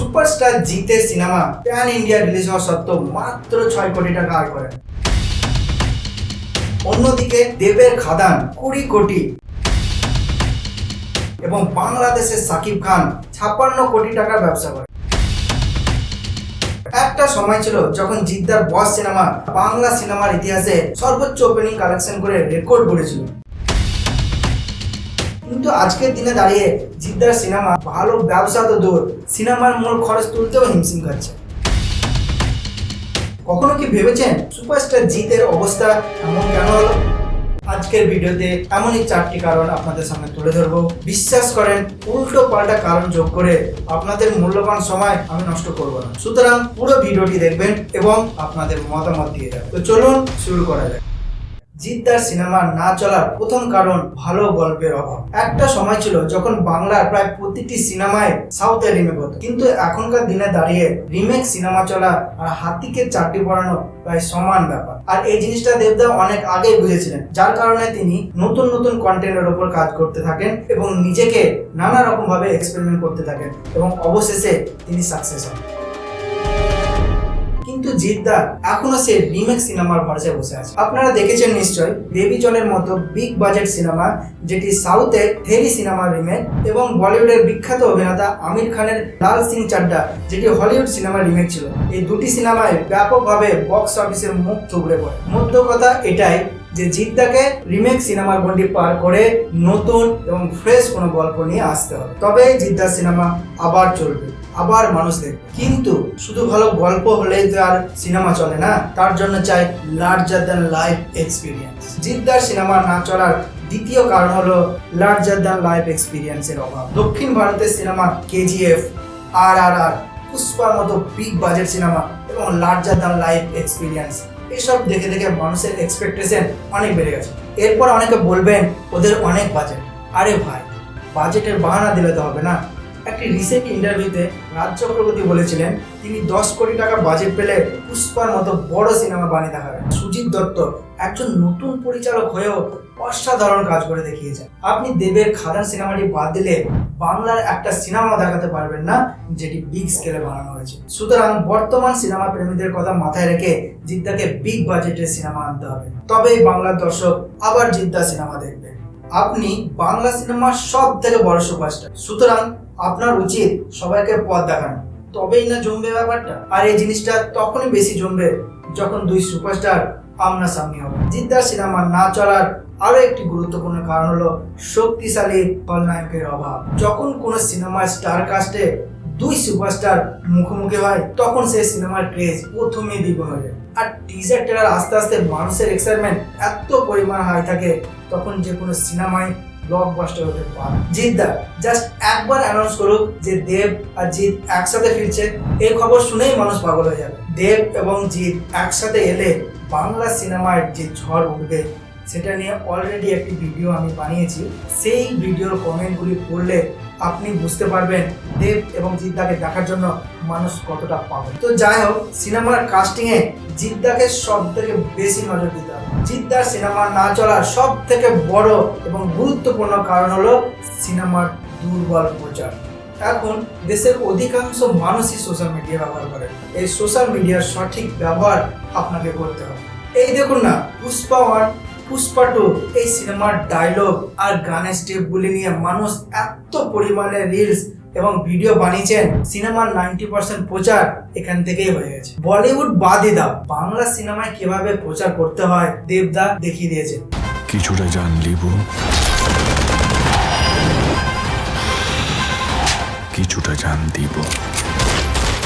Superstar জিতে cinema pan India release হওয়া সত্ত্বেও মাত্র ছয় কোটি টাকা আয় করেন। অন্যদিকে দেবের খাদান কুড়ি কোটি এবং বাংলাদেশের সাকিব খান ছাপ্পান্ন কোটি টাকার ব্যবসা করে একটা সময় ছিল যখন জিদ্দার বস সিনেমা বাংলা সিনেমার ইতিহাসে সর্বোচ্চ ওপেনিং কালেকশন করে রেকর্ড করেছিল কিন্তু আজকের দিনে দাঁড়িয়ে জিদ্দার সিনেমা, ভালো ব্যবসা তো দূর, সিনেমার মূল খরচ তুলতেও হিমশিম খাচ্ছে। কখনো কি ভেবেছেন সুপারস্টার জিতের অবস্থা এমন কেন হলো? আজকের ভিডিওতে এমনই চারটি কারণ আপনাদের সামনে তুলে ধরবো। বিশ্বাস করেন, উল্টো পাল্টা কারণ যোগ করে আপনাদের মূল্যবান সময় আমি নষ্ট করব না। সুতরাং পুরো ভিডিওটি দেখবেন এবং আপনাদের মতামত দিয়ে যাবেন। তো চলুন শুরু করা যাক। জিদ্দার সিনেমা না চলার প্রথম কারণ ভালো গল্পের অভাব। একটা সময় ছিল যখন বাংলার প্রায় প্রতিটি সিনেমায় সাউথে রিমেক হতো। কিন্তু এখনকার দিনে দাঁড়িয়ে রিমেক সিনেমা চলা আর হাতিকে চারটি পড়ানো প্রায় সমান ব্যাপার। আর এই জিনিসটা দেবদা অনেক আগেই বুঝেছিলেন। যার কারণে তিনি নতুন নতুন কন্টেন্টের ওপর কাজ করতে থাকেন এবং নিজেকে নানা রকম ভাবে এক্সপেরিমেন্ট করতে থাকেন এবং অবশেষে তিনি সাকসেস হন। কিন্তু জিদ্দার এখনও সে রিমেক সিনেমার পর্যায়ে বসে আছে। আপনারা দেখেছেন নিশ্চয়, বেবি জনের মতো বিগ বাজেট সিনেমা, যেটি সাউথের থেরি সিনেমার রিমেক এবং বলিউডের বিখ্যাত অভিনেতা আমির খানের লাল সিং চাড্ডা, যেটি হলিউড সিনেমার রিমেক ছিল। এই দুটি সিনেমায় ব্যাপকভাবে বক্স অফিসের মুখ থুবড়ে পড়ে। মধ্য কথা এটাই যে জিদ্দাকে রিমেক সিনেমার গন্ডি পার করে নতুন এবং ফ্রেশ কোনো গল্প নিয়ে আসতে হবে। তবে জিদ্দার সিনেমা আবার চলবে, আবার মানুষ দেখবে। কিন্তু শুধু ভালো গল্প হলেই তো আর সিনেমা চলে না, তার জন্য চাই লার্জার দ্যান লাইফ এক্সপিরিয়েন্স জিদ্দার সিনেমা না চলার দ্বিতীয় কারণ হলো লার্জার দ্যান লাইফ এক্সপিরিয়েন্সের অভাব। দক্ষিণ ভারতের সিনেমা কেজিএফ, আর আর আর, পুষ্পার মতো বিগ বাজেট সিনেমা এবং লার্জার দ্যান লাইফ এক্সপিরিয়েন্স এসব দেখে দেখে মানুষের এক্সপেকটেশন অনেক বেড়ে গেছে। এরপর অনেকে বলবেন, ওদের অনেক বাজেট আরে ভাই বাজেটের বাহানা দিলে তো হবে না। একটি রিসেন্ট ইন্টারভিউতে রাজ চক্রবর্তী বলেছিলেন, তিনি দশ কোটি টাকা বাজেট পেলে পুষ্পার মতো বড় সিনেমা বানিয়ে দেখাবেন। সুজিত দত্ত একজন নতুন পরিচালক হয়েও অসাধারণ কাজ করে দেখিয়েছেন। আপনি দেবের খাদান সিনেমাটি বাদ দিলে বাংলার একটা সিনেমা দেখাতে পারবেন না, যেটি বিগ স্কেলে বানানো হয়েছে। সুতরাং বর্তমান সিনেমা প্রেমীদের কথা মাথায় রেখে জিদ্দাকে বিগ বাজেটের সিনেমা আনতে হবে। তবেই বাংলার দর্শক আবার জিদ্দা সিনেমা দেখবে। আপনি বাংলা সিনেমার সব থেকে বড় সুপারস্টার সুতরাং আপনার উচিত সবাইকে পথ দেখানো। তবেই না জমবে ব্যাপারটা। আর এই জিনিসটা তখনই বেশি জমবে যখন দুই সুপারস্টার আমনা সামনি হবে। জিদ্দার সিনেমা না চলার আরও একটি গুরুত্বপূর্ণ কারণ হলো শক্তিশালী খলনায়কের অভাব। যখন কোনো সিনেমার স্টার কাস্টে দুই সুপারস্টার মুখোমুখি হয়, তখন সেই সিনেমার ক্রেজ প্রথমেই দ্বিগুণ হয়ে যায়। আর টিজার ট্রেলার আস্তে আস্তে মানুষের এক্সাইটমেন্ট এত পরিমাণ হাই থাকে, তখন যে কোনো সিনেমায় ব্লকবাস্টার হতে পারে। জিদ্দার জাস্ট একবার অ্যানাউন্স করুক যে দেব আর জিৎ একসাথে ফিরছে, এই খবর শুনেই মানুষ পাগল হয়ে যাবে। দেব এবং জিৎ একসাথে এলে বাংলা সিনেমার যে ঝড় উঠবে সেটা নিয়ে অলরেডি একটি ভিডিও আমি বানিয়েছি। সেই ভিডিওর কমেন্টগুলি পড়লে আপনি বুঝতে পারবেন দেব এবং জিদ্দাকে দেখার জন্য মানুষ কতটা পাবে তো যাই হোক সিনেমার কাস্টিং এ জিদ্দাকে সব থেকে বেশি নজর দিতে হবে। জিদ্দার সিনেমা না চলার সব থেকে বড় এবং গুরুত্বপূর্ণ কারণ হলো সিনেমার দুর্বল প্রচার। এখন দেশের অধিকাংশ মানুষই সোশ্যাল মিডিয়া ব্যবহার করে। এই সোশ্যাল মিডিয়ার সঠিক ব্যবহার আপনাকে করতে হবে। এই দেখুন না, পুষ্পা ওয়ান পুষ্পা টু এই সিনেমার ডায়লগ আর গানের স্টেপগুলি নিয়ে মানুষ এত পরিমাণে রিলস এবং ভিডিও বানিয়েছেন সিনেমার নাইনটি পার্সেন্ট প্রচার এখান থেকেই হয়ে গেছে। বলিউড বাদই দাও বাংলা সিনেমায় কীভাবে প্রচার করতে হয় দেবদা দেখিয়ে দিয়েছে কিছুটা জান লিবু কিছুটা জান দিব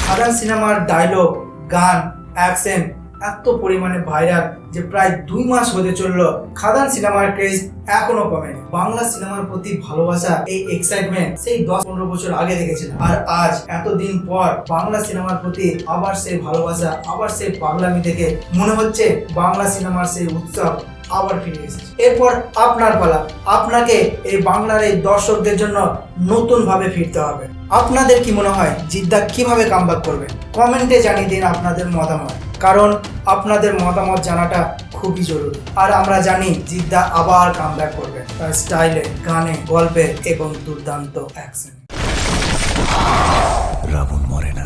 খাদান সিনেমার ডায়লগ গান অ্যাকশন এত পরিমাণে ভাইরাল যে প্রায় দুই মাস হতে চলল, খাদান সিনেমার ক্রেজ এখনও কমেনি। বাংলা সিনেমার প্রতি ভালোবাসা, এই এক্সাইটমেন্ট সেই দশ পনেরো বছর আগে দেখেছিলাম। আর আজ, এতদিন পর বাংলা সিনেমার প্রতি আবার সেই ভালোবাসা, আবার সেই পাগলামি দেখে মনে হচ্ছে বাংলা সিনেমার সেই উৎসব আবার ফিরে এসেছে। এরপর আপনার পালা, আপনাকে এই বাংলার এই দর্শকদের জন্য নতুন ভাবে ফিরতে হবে। আপনাদের কি মনে হয়, জিদ্দা কীভাবে কামব্যাক করবে? কমেন্টে জানিয়ে দিন আপনাদের মতামত। কারণ আপনাদের মতামত জানাটা খুবই জরুরি। আর আমরা জানি জিদ্দা আবার কামব্যাক করবে তার স্টাইলে গানে গল্পে এবং দুর্দান্ত অ্যাকশন রাবণ মরে না।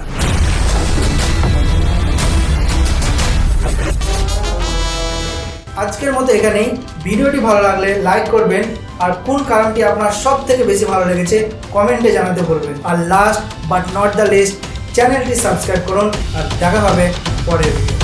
আজকের মতো এখানেই। ভিডিওটি ভালো লাগলে লাইক করবেন। আর কোন কারণটি আপনার সব থেকে বেশি ভালো লেগেছে কমেন্টে জানাতে বলবেন। আর last but not the least চ্যানেলটি সাবস্ক্রাইব করুন। আর দেখা হবে পরের